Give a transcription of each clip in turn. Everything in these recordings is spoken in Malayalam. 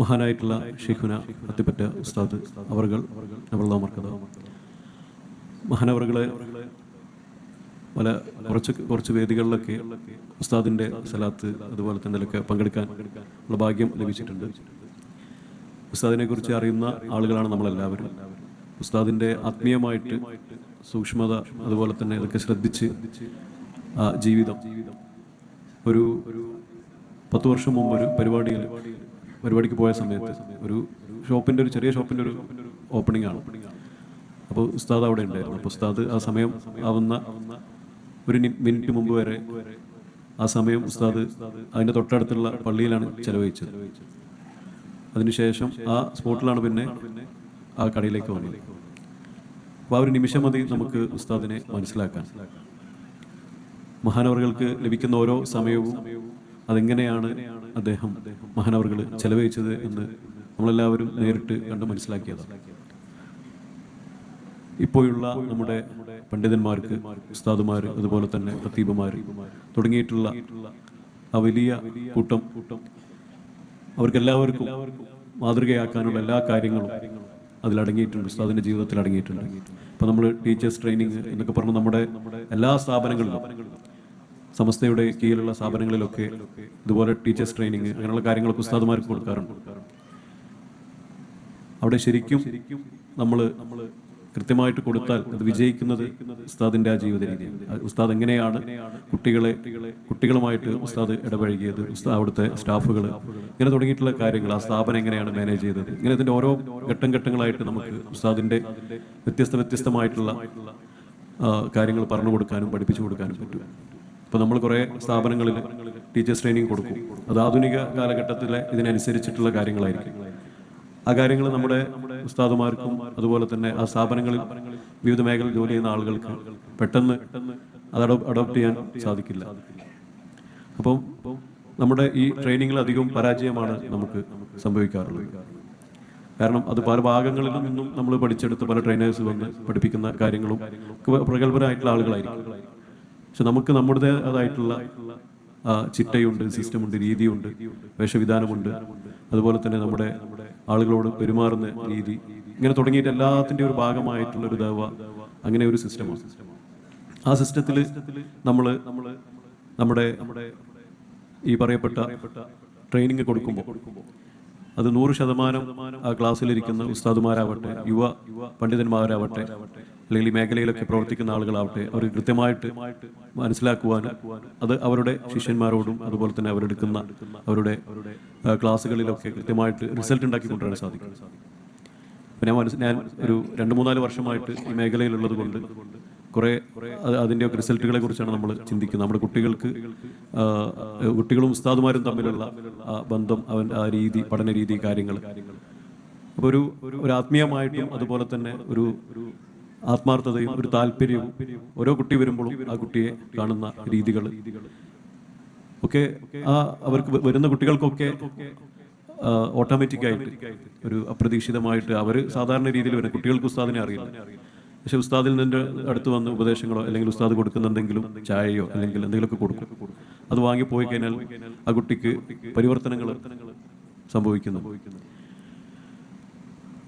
മഹാനായിട്ടുള്ള ഷെയ്ഖുന അത്തിപ്പറ്റ ഉസ്താദ് അവർകൾ മർക്കത മഹാനവറുകളെ പല കുറച്ച് കുറച്ച് വേദികളിലൊക്കെ ഉസ്താദിന്റെ സലാത്ത് അതുപോലെ തന്നെ ഇതിലൊക്കെ പങ്കെടുക്കാൻ ഉള്ള ഭാഗ്യം ലഭിച്ചിട്ടുണ്ട്. ഉസ്താദിനെ കുറിച്ച് അറിയുന്ന ആളുകളാണ് നമ്മളെല്ലാവരും. ഉസ്താദിന്റെ ആത്മീയമായിട്ട് സൂക്ഷ്മത അതുപോലെ തന്നെ ഇതൊക്കെ ശ്രദ്ധിച്ച് ജീവിതം ഒരു പത്ത് വർഷം മുമ്പ് ഒരു പരിപാടിയിൽ പരിപാടിക്ക് പോയ സമയത്ത് ഒരു ഷോപ്പിന്റെ ഒരു ചെറിയ ഷോപ്പിന്റെ ഒരു ഓപ്പണിംഗ് ആണ്. അപ്പോൾ ഉസ്താദ് അവിടെ ഉണ്ടായിരുന്നു. അപ്പോൾ ഉസ്താദ് ആ സമയം ആവുന്ന ഒരു മിനിറ്റ് മുമ്പ് വരെ ആ സമയം ഉസ്താദ് അതിന്റെ തൊട്ടടുത്തുള്ള പള്ളിയിലാണ് ചെലവഴിച്ചത്. അതിനുശേഷം ആ സ്പോട്ടിലാണ് പിന്നെ ആ കടയിലേക്ക് വന്നത്. അപ്പോൾ ആ ഒരു നിമിഷം മതി നമുക്ക് ഉസ്താദിനെ മനസ്സിലാക്കാൻ. മഹാനവറുകൾക്ക് ലഭിക്കുന്ന ഓരോ സമയവും അതെങ്ങനെയാണ് അദ്ദേഹം മഹാനവറുകൾ ചെലവഴിച്ചത് എന്ന് നമ്മളെല്ലാവരും നേരിട്ട് കണ്ട് മനസ്സിലാക്കിയതാണ്. ഇപ്പോഴുള്ള നമ്മുടെ പണ്ഡിതന്മാർക്ക് ഉസ്താദുമാർ അതുപോലെ തന്നെ പ്രതീപമാർ തുടങ്ങിയിട്ടുള്ള ആ വലിയ കൂട്ടം അവർക്കെല്ലാവർക്കും മാതൃകയാക്കാനുള്ള എല്ലാ കാര്യങ്ങളും അതിലടങ്ങിയിട്ടുണ്ട് ഉസ്താദിന്റെ ജീവിതത്തിൽ അടങ്ങിയിട്ടുണ്ട് ഇപ്പൊ നമ്മൾ ടീച്ചേഴ്സ് ട്രെയിനിങ് എന്നൊക്കെ പറഞ്ഞ് നമ്മുടെ എല്ലാ സ്ഥാപനങ്ങളിലും സമസ്തയുടെ കീഴിലുള്ള സ്ഥാപനങ്ങളിലൊക്കെ ഇതുപോലെ ടീച്ചേഴ്സ് ട്രെയിനിങ് അങ്ങനെയുള്ള കാര്യങ്ങളൊക്കെ ഉസ്താദുമാർക്ക് കൊടുക്കാറുണ്ട്. അവിടെ ശരിക്കും നമ്മൾ കൃത്യമായിട്ട് കൊടുത്താൽ അത് വിജയിക്കുന്നത് ഉസ്താദിന്റെ ആ ജീവിത രീതിയാണ്. ഉസ്താദ് എങ്ങനെയാണ് കുട്ടികളെ കുട്ടികളുമായിട്ട് ഉസ്താദ് ഇടപഴകിയത് ഉസ്താദ് അവിടുത്തെ സ്റ്റാഫുകൾ ഇങ്ങനെ തുടങ്ങിയിട്ടുള്ള കാര്യങ്ങൾ ആ സ്ഥാപനം എങ്ങനെയാണ് മാനേജ് ചെയ്തത്? ഇങ്ങനെ ഇതിന്റെ ഓരോ ഘട്ടം ഘട്ടങ്ങളായിട്ട് നമുക്ക് ഉസ്താദിന്റെ വ്യത്യസ്ത വ്യത്യസ്തമായിട്ടുള്ള കാര്യങ്ങൾ പറഞ്ഞു കൊടുക്കാനും പഠിപ്പിച്ചു കൊടുക്കാനും പറ്റും. ഇപ്പോൾ നമ്മൾ കുറേ സ്ഥാപനങ്ങളിൽ ടീച്ചേഴ്സ് ട്രെയിനിങ് കൊടുക്കും. അത് ആധുനിക കാലഘട്ടത്തിലെ ഇതിനനുസരിച്ചിട്ടുള്ള കാര്യങ്ങളായിരിക്കും. ആ കാര്യങ്ങൾ നമ്മുടെ ഉസ്താദുമാർക്കും അതുപോലെ തന്നെ ആ സ്ഥാപനങ്ങളിൽ വിവിധ മേഖലയിൽ ജോലി ചെയ്യുന്ന ആളുകൾക്ക് പെട്ടെന്ന് അത് അഡോപ്റ്റ് ചെയ്യാൻ സാധിക്കില്ല. അപ്പം നമ്മുടെ ഈ ട്രെയിനിങ്ങിൽ അധികം പരാജയമാണ് നമുക്ക് സംഭവിക്കാറുള്ളത്. കാരണം അത് പല ഭാഗങ്ങളിൽ നിന്നും നമ്മൾ പഠിച്ചെടുത്ത് പല ട്രെയിനേഴ്സ് വന്ന് പഠിപ്പിക്കുന്ന കാര്യങ്ങളും പ്രഗത്ഭരായിട്ടുള്ള ആളുകളായിരിക്കും. പക്ഷെ നമുക്ക് നമ്മുടേതായിട്ടുള്ള ചിട്ടയുണ്ട് സിസ്റ്റമുണ്ട് രീതിയുണ്ട് വേഷവിധാനമുണ്ട്. അതുപോലെ തന്നെ നമ്മുടെ ആളുകളോട് പെരുമാറുന്ന രീതി. ഇങ്ങനെ തുടങ്ങിയിട്ട് എല്ലാത്തിന്റെ ഒരു ഭാഗമായിട്ടുള്ള ഒരു ദവ അങ്ങനെ ഒരു സിസ്റ്റമാണ് ആ സിസ്റ്റത്തിൽ നമ്മൾ നമ്മുടെ ഈ പറയപ്പെട്ട ട്രെയിനിങ് കൊടുക്കുമ്പോൾ അത് നൂറ് ശതമാനം ആ ക്ലാസ്സിലിരിക്കുന്ന ഉസ്താദുമാരാവട്ടെ യുവ പണ്ഡിതന്മാരാവട്ടെ അല്ലെങ്കിൽ ഈ മേഖലയിലൊക്കെ പ്രവർത്തിക്കുന്ന ആളുകളാവട്ടെ അവർ കൃത്യമായിട്ട് മനസ്സിലാക്കുവാനും അത് അവരുടെ ശിഷ്യന്മാരോടും അതുപോലെ തന്നെ അവരെടുക്കുന്ന അവരുടെ ക്ലാസ്സുകളിലൊക്കെ കൃത്യമായിട്ട് റിസൾട്ട് ഉണ്ടാക്കി കൊണ്ടുവരാൻ സാധിക്കും. അപ്പം ഞാൻ മനസ്സ് ഞാൻ ഒരു രണ്ട് മൂന്നാൽ വർഷമായിട്ട് ഈ മേഖലയിലുള്ളത് കൊണ്ട് കുറേ അതിന്റെ ഒക്കെ റിസൾട്ടുകളെ കുറിച്ചാണ് നമ്മൾ ചിന്തിക്കുന്നത്. നമ്മുടെ കുട്ടികൾക്ക് കുട്ടികളും ഉസ്താദുമാരും തമ്മിലുള്ള ബന്ധം അവൻ ആ രീതി പഠന രീതി കാര്യങ്ങൾ. അപ്പോൾ ഒരു ഒരു ആത്മീയമായിട്ടും അതുപോലെ തന്നെ ഒരു ആത്മാർത്ഥതയും ഒരു താല്പര്യവും ഓരോ കുട്ടി വരുമ്പോഴും ആ കുട്ടിയെ കാണുന്ന രീതികൾ. ഒക്കെ ആ അവർക്ക് വരുന്ന കുട്ടികൾക്കൊക്കെ ഓട്ടോമാറ്റിക്കായിട്ട് ഒരു അപ്രതീക്ഷിതമായിട്ട് അവർ സാധാരണ രീതിയിൽ വരുന്ന കുട്ടികൾക്ക് ഉസ്താദിനെ അറിയില്ല. പക്ഷെ ഉസ്താദിൽ നിന്റെ അടുത്ത് വന്ന് ഉപദേശങ്ങളോ അല്ലെങ്കിൽ ഉസ്താദ് കൊടുക്കുന്ന എന്തെങ്കിലും ചായയോ അല്ലെങ്കിൽ എന്തെങ്കിലുമൊക്കെ കൊടുക്കും. അത് വാങ്ങി പോയി കഴിഞ്ഞാൽ ആ കുട്ടിക്ക് പരിവർത്തനങ്ങൾ സംഭവിക്കുന്നു.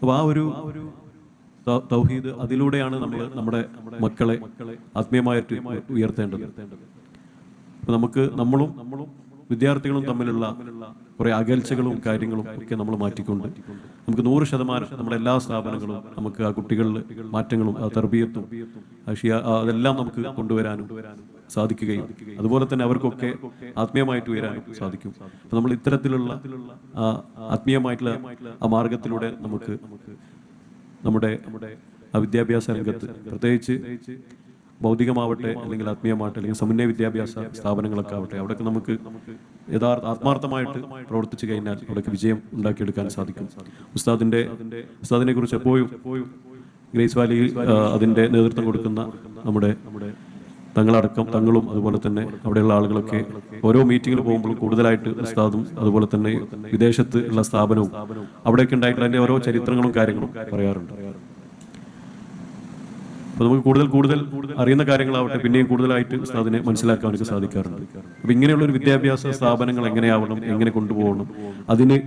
അപ്പോൾ ആ ഒരു തൗഹീദ് അതിലൂടെയാണ് നമ്മൾ നമ്മുടെ മക്കളെ ആത്മീയമായിട്ട് ഉയർത്തേണ്ടത്. അപ്പൊ നമുക്ക് നമ്മളും വിദ്യാർത്ഥികളും തമ്മിലുള്ള കുറെ അകൽച്ചകളും കാര്യങ്ങളും ഒക്കെ നമ്മൾ മാറ്റിക്കൊണ്ട് നമുക്ക് നൂറ് ശതമാനം നമ്മുടെ എല്ലാ സ്ഥാപനങ്ങളും നമുക്ക് ആ കുട്ടികളിൽ മാറ്റങ്ങളും ആ തെർബിയത്തും അതെല്ലാം നമുക്ക് കൊണ്ടുവരാനും സാധിക്കുകയും അതുപോലെ തന്നെ അവർക്കൊക്കെ ആത്മീയമായിട്ട് ഉയരാനും സാധിക്കും. നമ്മൾ ഇത്തരത്തിലുള്ള ആത്മീയമായിട്ടുള്ള ആ മാർഗത്തിലൂടെ നമുക്ക് നമ്മുടെ വിദ്യാഭ്യാസ രംഗത്ത് പ്രത്യേകിച്ച് ഭൗതികമാവട്ടെ അല്ലെങ്കിൽ ആത്മീയമാവട്ടെ അല്ലെങ്കിൽ സമന്വയ വിദ്യാഭ്യാസ സ്ഥാപനങ്ങളൊക്കെ ആവട്ടെ അവിടെയൊക്കെ നമുക്ക് യഥാർത്ഥ ആത്മാർത്ഥമായിട്ട് പ്രവർത്തിച്ചു കഴിഞ്ഞാൽ അവിടെ വിജയം ഉണ്ടാക്കിയെടുക്കാൻ സാധിക്കും. ഉസ്താദിന്റെ ഉസ്താദിനെ കുറിച്ച് എപ്പോഴും ഗ്രേസ് വാലിയിൽ അതിന്റെ നേതൃത്വം കൊടുക്കുന്ന നമ്മുടെ തങ്ങളടക്കം തങ്ങളും അതുപോലെ തന്നെ അവിടെയുള്ള ആളുകളൊക്കെ ഓരോ മീറ്റിങ്ങിൽ പോകുമ്പോൾ കൂടുതലായിട്ട് ഉസ്താദും അതുപോലെ തന്നെ വിദേശത്ത് ഉള്ള സ്ഥാപനവും അവിടെയൊക്കെ ഉണ്ടായിട്ടുള്ള ഓരോ ചരിത്രങ്ങളും കാര്യങ്ങളും പറയാറുണ്ട്. അപ്പൊ നമുക്ക് കൂടുതൽ കൂടുതൽ അറിയുന്ന കാര്യങ്ങളാവട്ടെ പിന്നെയും കൂടുതലായിട്ട് ഉസ്താദിനെ മനസ്സിലാക്കാൻ എനിക്ക് സാധിക്കാറുണ്ട്. അപ്പൊ ഇങ്ങനെയുള്ള ഒരു വിദ്യാഭ്യാസ സ്ഥാപനങ്ങൾ എങ്ങനെയാവണം എങ്ങനെ കൊണ്ടുപോകണം അതിന്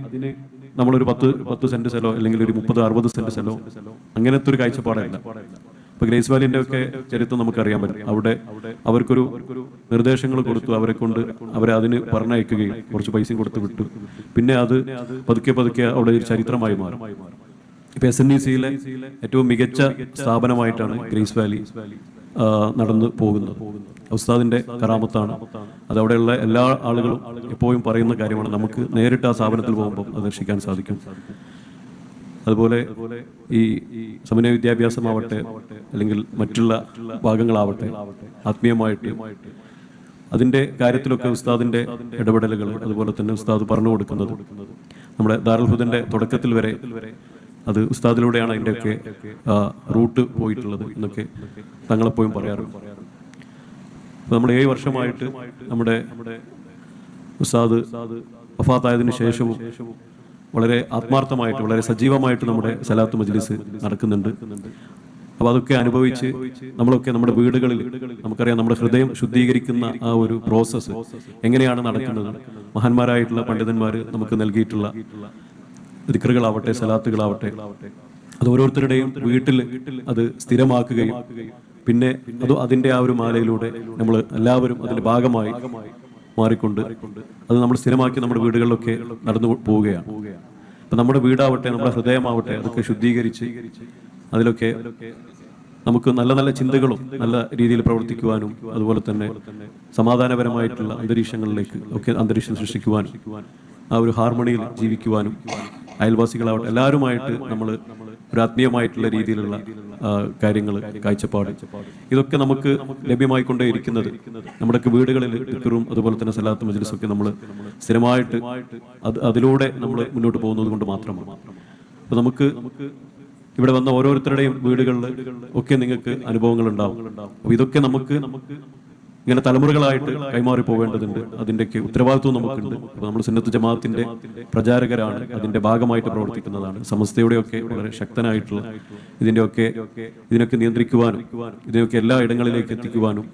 നമ്മളൊരു പത്ത് പത്ത് സെന്റ് സ്ഥലോ അല്ലെങ്കിൽ ഒരു മുപ്പത് അറുപത് സെന്റ് സ്ഥലോ അങ്ങനത്തെ ഒരു കാഴ്ചപ്പാടല്ല. ഇപ്പൊ ഗ്രേസ് വാലിന്റെ ഒക്കെ ചരിത്രം നമുക്കറിയാൻ പറ്റും. അവിടെ അവർക്കൊരു നിർദ്ദേശങ്ങൾ കൊടുത്തു. അവരെ കൊണ്ട് അവരെ അതിന് പറഞ്ഞയക്കുകയും കുറച്ച് പൈസയും കൊടുത്ത് വിട്ടു. പിന്നെ അത് പതുക്കെ പതുക്കെ അവിടെ ഒരു ചരിത്രമായി മാറും. ഇപ്പൊ എസ് എൻ ഡി സിയിലെ ഏറ്റവും മികച്ച സ്ഥാപനമായിട്ടാണ് ഗ്രേസ് വാലി നടന്നു പോകുന്നത്. ഉസ്താദിന്റെ കറാമത്താണ് അതവിടെയുള്ള എല്ലാ ആളുകളും എപ്പോഴും പറയുന്ന കാര്യമാണ് നമുക്ക് നേരിട്ട് ആ സ്ഥാപനത്തിൽ പോകുമ്പോൾ അത് സാധിക്കും. അതുപോലെ ഈ സമന്വയ വിദ്യാഭ്യാസമാവട്ടെ അല്ലെങ്കിൽ മറ്റുള്ള ഭാഗങ്ങളാവട്ടെ ആത്മീയമായിട്ട് അതിന്റെ കാര്യത്തിലൊക്കെ ഉസ്താദിന്റെ ഇടപെടലുകൾ അതുപോലെ തന്നെ ഉസ്താദ് പറഞ്ഞു കൊടുക്കുന്നത് നമ്മുടെ ദാരുൽഹുദന്റെ തുടക്കത്തിൽ വരെ അത് ഉസ്താദിലൂടെയാണ് അതിന്റെയൊക്കെ റൂട്ട് പോയിട്ടുള്ളത് എന്നൊക്കെ തങ്ങളെപ്പോഴും പറയാറുണ്ട്. നമ്മൾ ഏഴ് വർഷമായിട്ട് നമ്മുടെ ഉസ്താദ് വഫാത്തായതിനു ശേഷവും വളരെ ആത്മാർത്ഥമായിട്ട് വളരെ സജീവമായിട്ട് നമ്മുടെ സലാത്ത് മജ്ലിസ് നടക്കുന്നുണ്ട്. അപ്പോൾ അതൊക്കെ അനുഭവിച്ച് നമ്മളൊക്കെ നമ്മുടെ വീടുകളിൽ നമുക്കറിയാം നമ്മുടെ ഹൃദയം ശുദ്ധീകരിക്കുന്ന ആ ഒരു പ്രോസസ്സ് എങ്ങനെയാണ് നടക്കുന്നത്. മഹാന്മാരായിട്ടുള്ള പണ്ഡിതന്മാർ നമുക്ക് നൽകിയിട്ടുള്ള ദിക്കറുകളാവട്ടെ സലാത്തുകളാവട്ടെ അത് ഓരോരുത്തരുടെയും വീട്ടിൽ അത് സ്ഥിരമാക്കുകയും പിന്നെ അത് അതിന്റെ ആ ഒരു മാലയിലൂടെ നമ്മൾ എല്ലാവരും അതിന്റെ ഭാഗമായി മാറിക്കൊണ്ട് അത് നമ്മൾ സ്ഥിരമാക്കി നമ്മുടെ വീടുകളിലൊക്കെ നടന്നു പോവുകയാണ്. അപ്പൊ നമ്മുടെ വീടാവട്ടെ നമ്മുടെ ഹൃദയമാവട്ടെ അതൊക്കെ ശുദ്ധീകരിച്ച് അതിലൊക്കെ നമുക്ക് നല്ല നല്ല ചിന്തകളും നല്ല രീതിയിൽ പ്രവർത്തിക്കുവാനും അതുപോലെ തന്നെ സമാധാനപരമായിട്ടുള്ള അന്തരീക്ഷങ്ങളിലേക്ക് ഒക്കെ അന്തരീക്ഷം സൃഷ്ടിക്കുവാനും ആ ഒരു ഹാർമണിയിൽ ജീവിക്കുവാനും അയൽവാസികളാവട്ടെ എല്ലാവരുമായിട്ട് നമ്മൾ ഒരു ആത്മീയമായിട്ടുള്ള രീതിയിലുള്ള കാര്യങ്ങൾ കാഴ്ചപ്പാട്. ഇതൊക്കെ നമുക്ക് ലഭ്യമായിക്കൊണ്ടേയിരിക്കുന്നത് നമ്മുടെ വീടുകളിൽ ഇക്കറും അതുപോലെ തന്നെ സലാത്ത് മജ്ലിസും ഒക്കെ നമ്മൾ സ്ഥിരമായിട്ട് അത് അതിലൂടെ നമ്മൾ മുന്നോട്ട് പോകുന്നത് കൊണ്ട് മാത്രമാണ്. അപ്പൊ നമുക്ക് ഇവിടെ വന്ന ഓരോരുത്തരുടെയും വീടുകളിൽ ഒക്കെ നിങ്ങൾക്ക് അനുഭവങ്ങൾ ഉണ്ടാവും അപ്പൊ ഇതൊക്കെ നമുക്ക് നമുക്ക് ഇങ്ങനെ തലമുറകളായിട്ട് കൈമാറി പോവേണ്ടതുണ്ട്. അതിന്റെയൊക്കെ ഉത്തരവാദിത്വം നമുക്കുണ്ട്. അപ്പോൾ നമ്മൾ സുന്നത്ത് ജമാഅത്തിന്റെ പ്രചാരകരാണ്. അതിന്റെ ഭാഗമായിട്ട് പ്രവർത്തിക്കുന്നതാണ്. സമസ്തയുടെയൊക്കെ വളരെ ശക്തനായിട്ടുള്ള ഇതിന്റെയൊക്കെ ഇതിനൊക്കെ നിയന്ത്രിക്കുവാനും ഇതിനൊക്കെ എല്ലാ ഇടങ്ങളിലേക്ക് എത്തിക്കുവാനും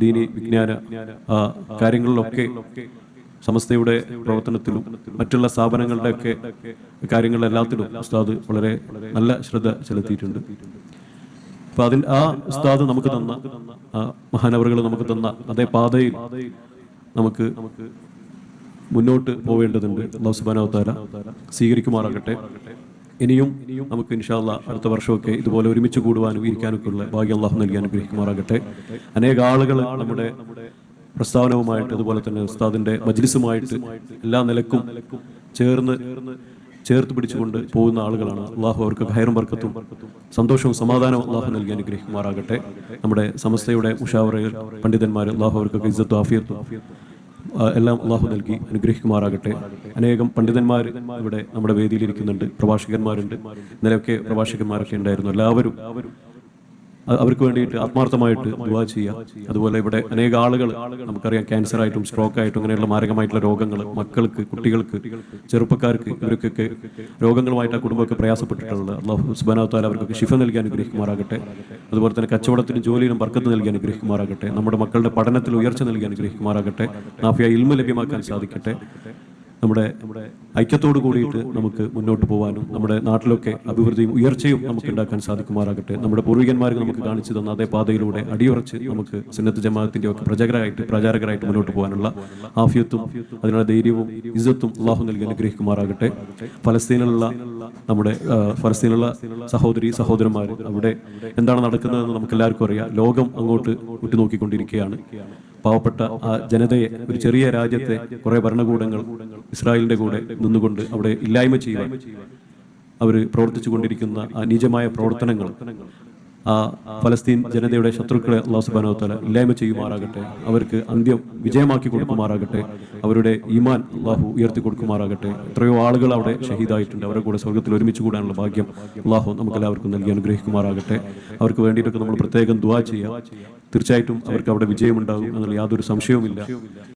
ദീനി വിജ്ഞാന കാര്യങ്ങളിലൊക്കെ സമസ്തയുടെ പ്രവർത്തനത്തിലും മറ്റുള്ള സ്ഥാപനങ്ങളുടെയൊക്കെ കാര്യങ്ങളെല്ലാത്തിലും ഉസ്താദ് വളരെ നല്ല ശ്രദ്ധ ചെലുത്തിയിട്ടുണ്ട്. അപ്പൊ അതിൽ ആ ഉസ്താദ് നമുക്ക് തന്ന ആ മഹാനവറുകൾ നമുക്ക് തന്ന അതേ പാതയിൽ നമുക്ക് മുന്നോട്ട് പോവേണ്ടതുണ്ട്. അള്ളാഹു സുബ്ഹാനഹു വതആല സ്വീകരിക്കുമാറാകട്ടെ. ഇനിയും നമുക്ക് ഇൻഷാല്ല അടുത്ത വർഷമൊക്കെ ഇതുപോലെ ഒരുമിച്ച് കൂടുവാനും ഇരിക്കാനൊക്കെ ഉള്ള ഭാഗ്യം അള്ളാഹു നൽകി അനുഗ്രഹിക്കുമാറാകട്ടെ. അനേക ആളുകൾ നമ്മുടെ പ്രസ്താവനവുമായിട്ട് അതുപോലെ തന്നെ ഉസ്താദിന്റെ മജ്ലിസുമായിട്ട് എല്ലാ നിലക്കും ചേർന്ന് ചേർത്ത് പിടിച്ചുകൊണ്ട് പോകുന്ന ആളുകളാണ്. അള്ളാഹു അവർക്ക് ഹൈറും വർക്കത്തും സന്തോഷവും സമാധാനവും അള്ളാഹു നൽകി അനുഗ്രഹിക്കുമാറാകട്ടെ. നമ്മുടെ സമസ്തയുടെ മുഷാവറകൾ പണ്ഡിതന്മാർ അള്ളാഹു അവർക്കൊക്കെ ഇജ്ജത്തും ആഫിയത്തും എല്ലാം അള്ളാഹു നൽകി അനുഗ്രഹിക്കുമാറാകട്ടെ. അനേകം പണ്ഡിതന്മാർ ഇവിടെ നമ്മുടെ വേദിയിൽ ഇരിക്കുന്നുണ്ട് പ്രഭാഷകന്മാരുണ്ട്. ഇന്നലെയൊക്കെ പ്രഭാഷകന്മാരൊക്കെ ഉണ്ടായിരുന്നു. എല്ലാവരും അവർക്ക് വേണ്ടിയിട്ട് ആത്മാർത്ഥമായിട്ട് ദുവാ ചെയ്യുക. അതുപോലെ ഇവിടെ അനേക ആളുകൾ നമുക്കറിയാം ക്യാൻസർ ആയിട്ടും സ്ട്രോക്ക് ആയിട്ടും അങ്ങനെയുള്ള മാരകമായിട്ടുള്ള രോഗങ്ങൾ മക്കൾക്ക് കുട്ടികൾക്ക് ചെറുപ്പക്കാർക്ക് ഇവർക്കൊക്കെ രോഗങ്ങളുമായിട്ട് ആ കുടുംബമൊക്കെ പ്രയാസപ്പെട്ടിട്ടുള്ളത്. അള്ളാഹു സുബാനാത്താൽ അവർക്കൊക്കെ ശിഫ നൽകി അനുഗ്രഹിക്കുമാറാകട്ടെ. അതുപോലെ തന്നെ കച്ചവടത്തിനും ജോലിയിലും വർക്കത്ത് നൽകി അനുഗ്രഹിക്കുമാറാകട്ടെ. നമ്മുടെ മക്കളുടെ പഠനത്തിൽ ഉയർച്ച നൽകി അനുഗ്രഹിക്കുമാറാകട്ടെ. നാഫിയ ഇൽമ ലഭ്യമാക്കാൻ സാധിക്കട്ടെ. നമ്മുടെ ഐക്യത്തോട് കൂടിയിട്ട് നമുക്ക് മുന്നോട്ട് പോകാനും നമ്മുടെ നാട്ടിലൊക്കെ അഭിവൃദ്ധിയും ഉയർച്ചയും നമുക്ക് ഉണ്ടാക്കാൻ സാധിക്കുമാറാകട്ടെ. നമ്മുടെ പൂർവികന്മാർ നമുക്ക് കാണിച്ചു തന്ന അതേ പാതയിലൂടെ അടിയുറച്ച് നമുക്ക് സുന്നത്ത് ജമാഅത്തിന്റെ ഒക്കെ പ്രചാരകരായിട്ട് പ്രചാരകരായിട്ട് മുന്നോട്ട് പോകാനുള്ള ആഫിയത്തും അതിനുള്ള ധൈര്യവും ഇസ്സത്തും അള്ളാഹു നൽകി അനുഗ്രഹിക്കുമാറാകട്ടെ. ഫലസ്തീനിലുള്ള നമ്മുടെ ഫലസ്തീനിലുള്ള സഹോദരി സഹോദരന്മാർ അവിടെ എന്താണ് നടക്കുന്നതെന്ന് നമുക്ക് എല്ലാവർക്കും അറിയാം. ലോകം അങ്ങോട്ട് ഉറ്റുനോക്കിക്കൊണ്ടിരിക്കുകയാണ്. പാവപ്പെട്ട ആ ജനതയെ ഒരു ചെറിയ രാജ്യത്തെ കുറെ ഭരണകൂടങ്ങൾ ഇസ്രായേലിന്റെ കൂടെ നിന്നുകൊണ്ട് അവിടെ ഇല്ലായ്മ ചെയ്യുവാൻ അവർ പ്രവർത്തിച്ചു കൊണ്ടിരിക്കുന്ന ആ നീചമായ പ്രവർത്തനങ്ങൾ ആ ഫലസ്തീൻ ജനതയുടെ ശത്രുക്കളെ അള്ളാഹു സുബാനോ തല ഇല്ലായ്മ ചെയ്യുമാറാകട്ടെ അവർക്ക് അന്ത്യം വിജയമാക്കി കൊടുക്കുമാറാകട്ടെ അവരുടെ ഈമാൻ അള്ളാഹു ഉയർത്തി കൊടുക്കുമാറാകട്ടെ. എത്രയോ ആളുകൾ അവിടെ ഷഹീദായിട്ടുണ്ട് അവരുടെ കൂടെ സ്വർഗത്തിൽ ഒരുമിച്ച് കൂടാനുള്ള ഭാഗ്യം അള്ളാഹു നമുക്ക് എല്ലാവർക്കും നൽകി അനുഗ്രഹിക്കുമാറാകട്ടെ. അവർക്ക് വേണ്ടിയിട്ടൊക്കെ നമ്മൾ പ്രത്യേകം ദുവാ ചെയ്യാം. തീർച്ചയായിട്ടും അവർക്ക് അവിടെ വിജയമുണ്ടാകും എന്നുള്ള യാതൊരു സംശയവുമില്ല.